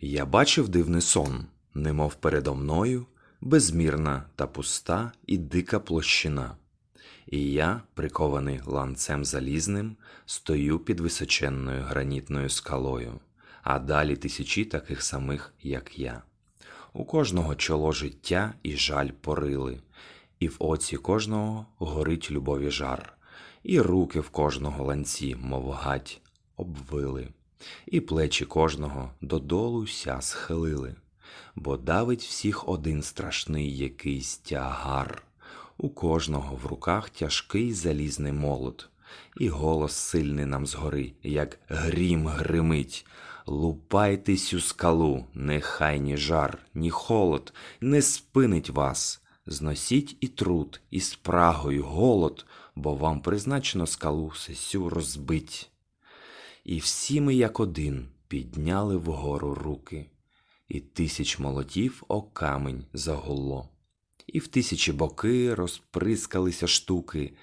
Я бачив дивний сон, немов передо мною безмірна та пуста і дика площина. І я, прикований ланцем залізним, стою під височенною гранітною скалою, а далі тисячі таких самих, як я. У кожного чоло життя і жаль порили, і в оці кожного горить любові жар, і руки в кожного ланці, мов гать, обвили, і плечі кожного додолу ся схилили, бо давить всіх один страшний якийсь тягар. У кожного в руках тяжкий залізний молот, і голос сильний нам згори, як грім гримить. Лупайтесь у скалу, нехай ні жар, ні холод не спинить вас. Зносіть і труд, і спрагою голод, бо вам призначено скалу сесю розбить. І всі ми, як один, підняли вгору руки, і тисяч молотів о камень загуло, і в тисячі боки розприскалися штуки,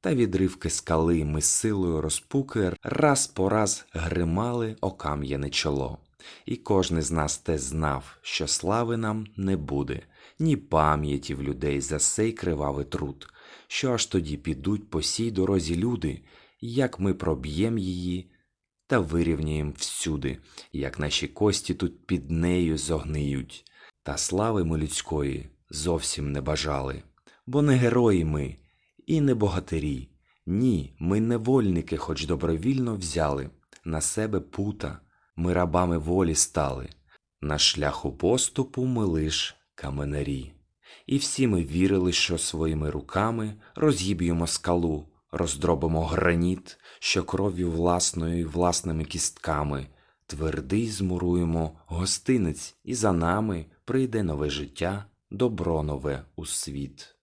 та відривки скали ми силою розпуки раз по раз гримали о кам'яне чоло. І кожний з нас те знав, що слави нам не буде, ні пам'яті в людей за сей кривавий труд, що аж тоді підуть по сій дорозі люди, як ми проб'єм її та вирівняєм всюди, як наші кості тут під нею зогниють. Та слави ми людської зовсім не бажали, бо не герої ми і не богатирі. Ні, ми невольники, хоч добровільно взяли на себе пута, ми рабами волі стали. На шляху поступу ми лиш каменарі. І всі ми вірили, що своїми руками роз'їб'ємо скалу, роздробимо граніт, що кров'ю власною і власними кістками твердий змуруємо гостинець, і за нами прийде нове життя, добро нове у світ.